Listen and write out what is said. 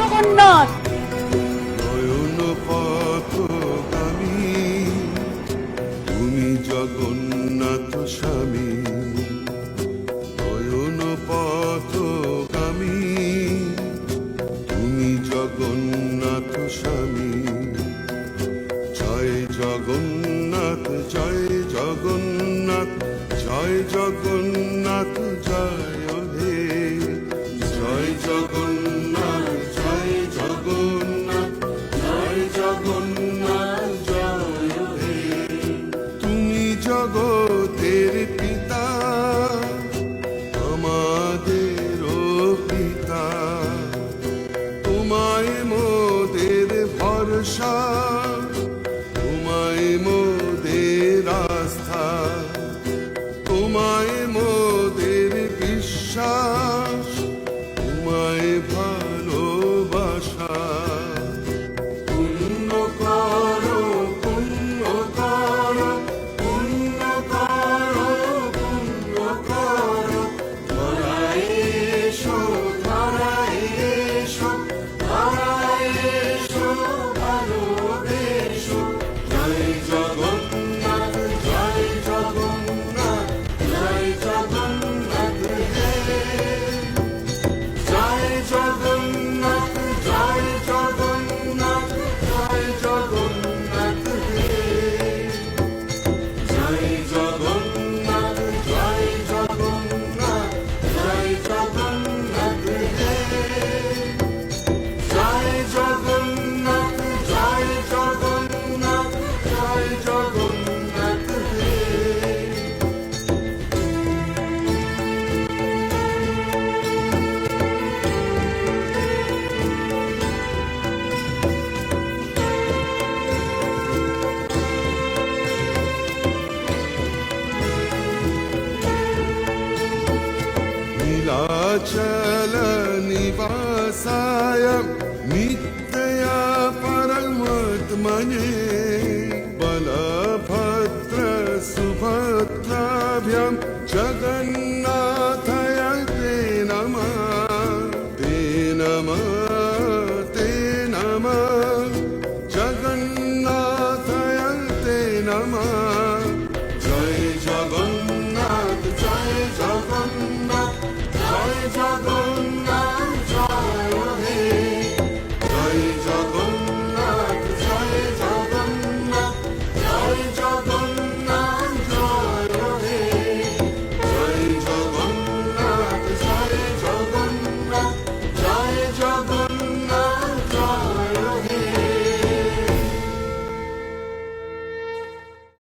জগন্নাথ। নয়ন জগন্নাথ স্বামী। নয়ন পথগামী তুমি জগন্নাথ স্বামী। জয় জগন্নাথ জয় জগন্নাথ জয় জগন্নাথ, জয় ভরসা তোমায় মোদের আস্থা। नीलाचल निवासाय नित्या परमात्मने बलभद्र सुभद्राभ्यां जगन्नाथय ते नमः ते नमः ते नमः